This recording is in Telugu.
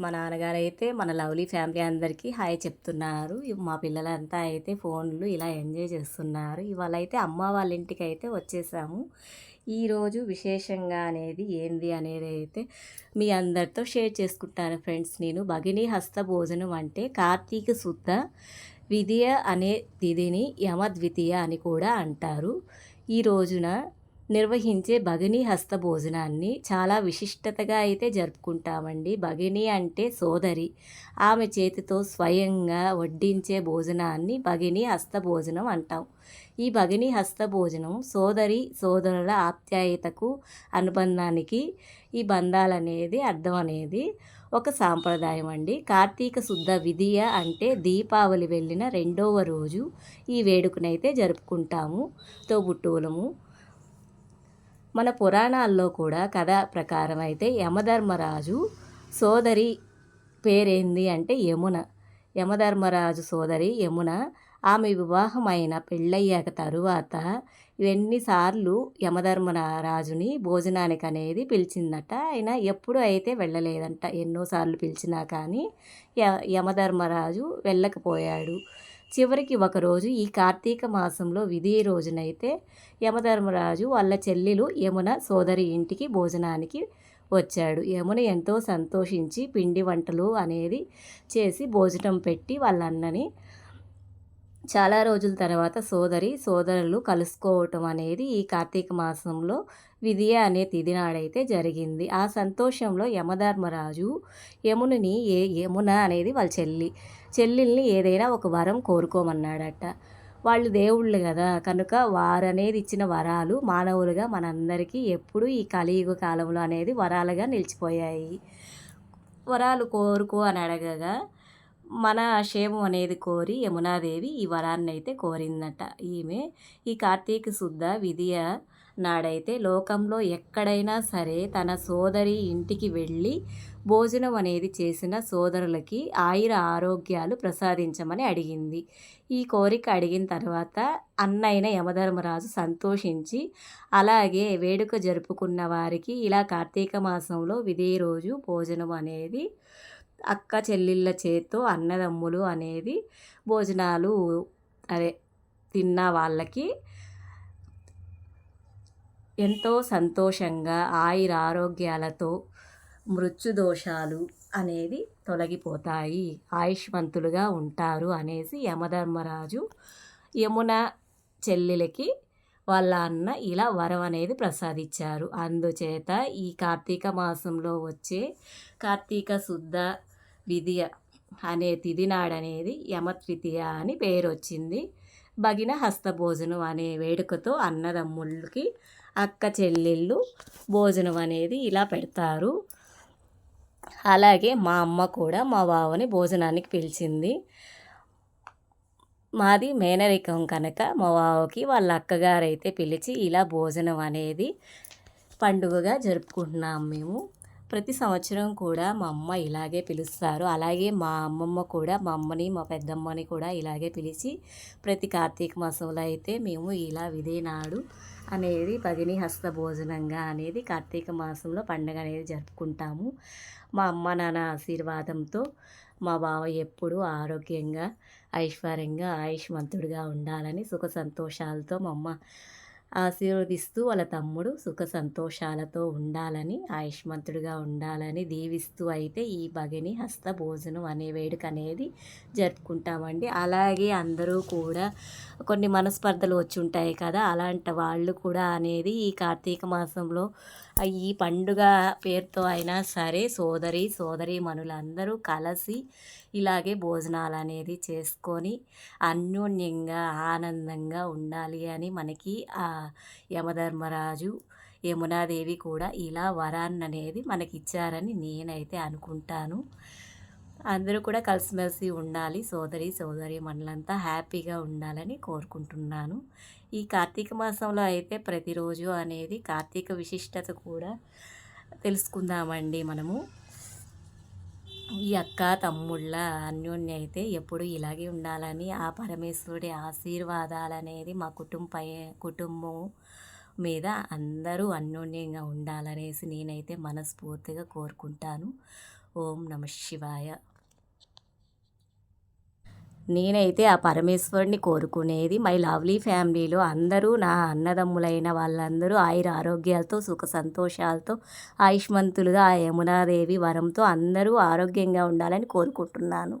మా నాన్నగారు అయితే మన లవ్లీ ఫ్యామిలీ అందరికీ హాయ్ చెప్తున్నారు. మా పిల్లలంతా అయితే ఫోన్లు ఇలా ఎంజాయ్ చేస్తున్నారు. ఇవాళ అయితే అమ్మ వాళ్ళ ఇంటికి అయితే వచ్చేసాము ఈరోజు విశేషంగా అనేది ఏంది అనేది అయితే మీ అందరితో షేర్ చేసుకుంటాను ఫ్రెండ్స్. నేను భగిని హస్త భోజనం అంటే కార్తీక శుద్ధ విధియ అనే తిథిని యమద్వితీయ అని కూడా అంటారు. ఈ రోజున నిర్వహించే భగిని హస్త భోజనాన్ని చాలా విశిష్టతగా అయితే జరుపుకుంటామండి. భగిని అంటే సోదరి. ఆమె చేతితో స్వయంగా వడ్డించే భోజనాన్ని భగిని హస్త భోజనం అంటాం. ఈ భగిని హస్త భోజనం సోదరి సోదరుల ఆప్యాయతకు అనుబంధానికి ఈ బంధాలనేది అర్థం అనేది ఒక సాంప్రదాయం అండి కార్తీక శుద్ధ విధియ అంటే దీపావళి వెళ్ళిన రెండవ రోజు ఈ వేడుకనైతే జరుపుకుంటాము. తోబుట్టువులము మన పురాణాల్లో కూడా కథ ప్రకారం అయితే యమధర్మరాజు సోదరి పేరేంది అంటే యమున. యమధర్మరాజు సోదరి యమున. ఆమె వివాహమైన పెళ్ళయ్యాక తరువాత ఎన్నిసార్లు యమధర్మరాజుని భోజనానికి అనేది పిలిచిందట. ఆయన ఎప్పుడు అయితే వెళ్ళలేదంట. ఎన్నోసార్లు పిలిచినా కానీ య యమధర్మరాజు వెళ్ళకపోయాడు. చివరికి ఒకరోజు ఈ కార్తీక మాసంలో విధి రోజునైతే యమధర్మరాజు వాళ్ళ చెల్లెలు యమున సోదరి ఇంటికి భోజనానికి వచ్చాడు. యమున ఎంతో సంతోషించి పిండి వంటలు అనేది చేసి భోజనం పెట్టి వాళ్ళ అన్నని చాలా రోజుల తర్వాత సోదరి సోదరులు కలుసుకోవటం అనేది ఈ కార్తీక మాసంలో విధియ అనే తిథి నాడైతే జరిగింది. ఆ సంతోషంలో యమధర్మరాజు యమునిని ఏ యమున అనేది వాళ్ళ చెల్లి చెల్లెల్ని ఏదైనా ఒక వరం కోరుకోమన్నాడట. వాళ్ళు దేవుళ్ళు కదా కనుక వారనేది ఇచ్చిన వరాలు మానవులుగా మనందరికీ ఎప్పుడూ ఈ కలియుగ కాలంలో అనేది వరాలుగా నిలిచిపోయాయి. వరాలు కోరుకో అని అడగగా మన క్షేమం అనేది కోరి యమునాదేవి ఈ వరాన్ని అయితే కోరిందట. ఈమె ఈ కార్తీక శుద్ధ విధియ నాడైతే లోకంలో ఎక్కడైనా సరే తన సోదరి ఇంటికి వెళ్ళి భోజనం అనేది చేసిన సోదరులకి ఆయుర ఆరోగ్యాలు ప్రసాదించమని అడిగింది. ఈ కోరిక అడిగిన తర్వాత అన్నైన యమధర్మరాజు సంతోషించి అలాగే వేడుక జరుపుకున్న వారికి ఇలా కార్తీక మాసంలో విధి రోజు భోజనం అనేది అక్క చెల్లెళ్ళ చేత్తో అన్నదమ్ములు అనేది భోజనాలు అదే తిన్న వాళ్ళకి ఎంతో సంతోషంగా ఆయుర ఆరోగ్యాలతో మృత్యుదోషాలు అనేది తొలగిపోతాయి. ఆయుష్మంతులుగా ఉంటారు అనేసి యమధర్మరాజు యమున చెల్లెలకి వాళ్ళ అన్న ఇలా వరం అనేది ప్రసాదించారు. అందుచేత ఈ కార్తీక మాసంలో వచ్చే కార్తీక శుద్ధ విధియ అనే తిథి నాడనేది యమతృతీయ అని పేరు వచ్చింది భగిన హస్తభోజనం అనే వేడుకతో అన్నదమ్ముళ్ళకి అక్క చెల్లెళ్ళు భోజనం అనేది ఇలా పెడతారు. అలాగే మా అమ్మ కూడా మా బావని భోజనానికి పిలిచింది. మాది మేనరికం కనుక మా బావకి వాళ్ళ అక్కగారు అయితే పిలిచి ఇలా భోజనం అనేది పండుగగా జరుపుకుంటున్నాం మేము. ప్రతి సంవత్సరం కూడా మా అమ్మ ఇలాగే పిలుస్తారు. అలాగే మా అమ్మమ్మ కూడా మా అమ్మని మా పెద్దమ్మని కూడా ఇలాగే పిలిచి ప్రతి కార్తీక మాసంలో అయితే మేము ఇలా విదేనాడు అనేది భగిని హస్త భోజనంగా అనేది కార్తీక మాసంలో పండుగ అనేది జరుపుకుంటాము. మా అమ్మ నాన్న ఆశీర్వాదంతో మా బావ ఎప్పుడూ ఆరోగ్యంగా ఐశ్వర్యంగా ఆయుష్మంతుడిగా ఉండాలని సుఖ సంతోషాలతో మా అమ్మ ఆశీర్వదిస్తూ వాళ్ళ తమ్ముడు సుఖ సంతోషాలతో ఉండాలని ఆయుష్మంతుడిగా ఉండాలని దీవిస్తూ అయితే ఈ భగిని హస్త భోజనం అనే వేడుక అనేది జరుపుకుంటామండి. అలాగే అందరూ కూడా కొన్ని మనస్పర్ధలు వచ్చి ఉంటాయి కదా అలాంటి వాళ్ళు కూడా అనేది ఈ కార్తీక మాసంలో ఈ పండుగ పేరుతో అయినా సరే సోదరి సోదరి మనులందరూ కలిసి ఇలాగే భోజనాలు అనేది చేసుకొని అన్యోన్యంగా ఆనందంగా ఉండాలి అని మనకి ఆ యమధర్మరాజు యమునాదేవి కూడా ఇలా వరాన్ని అనేది మనకి ఇచ్చారని నేనైతే అనుకుంటాను. అందరూ కూడా కలిసిమెలిసి ఉండాలి. సోదరి సోదరి మనలంతా హ్యాపీగా ఉండాలని కోరుకుంటున్నాను. ఈ కార్తీక మాసంలో అయితే ప్రతిరోజు అనేది కార్తీక విశిష్టత కూడా తెలుసుకుందామండి మనము. ఈ అక్క తమ్ముళ్ళ అన్యోన్య అయితే ఎప్పుడు ఇలాగే ఉండాలని ఆ పరమేశ్వరుడి ఆశీర్వాదాలు అనేది మా కుటుంబ కుటుంబం మీద అందరూ అన్యోన్యంగా ఉండాలనేసి నేనైతే మనస్ఫూర్తిగా కోరుకుంటాను. ఓం నమ శివాయ. నేనైతే ఆ పరమేశ్వరుని కోరుకునేది. మై లవ్లీ ఫ్యామిలీలో అందరూ నా అన్నదమ్ములైన వాళ్ళందరూ ఆయుర ఆరోగ్యాలతో సుఖ సంతోషాలతో ఆయుష్మంతులుగా ఆ యమునాదేవి వరంతో అందరూ ఆరోగ్యంగా ఉండాలని కోరుకుంటున్నాను.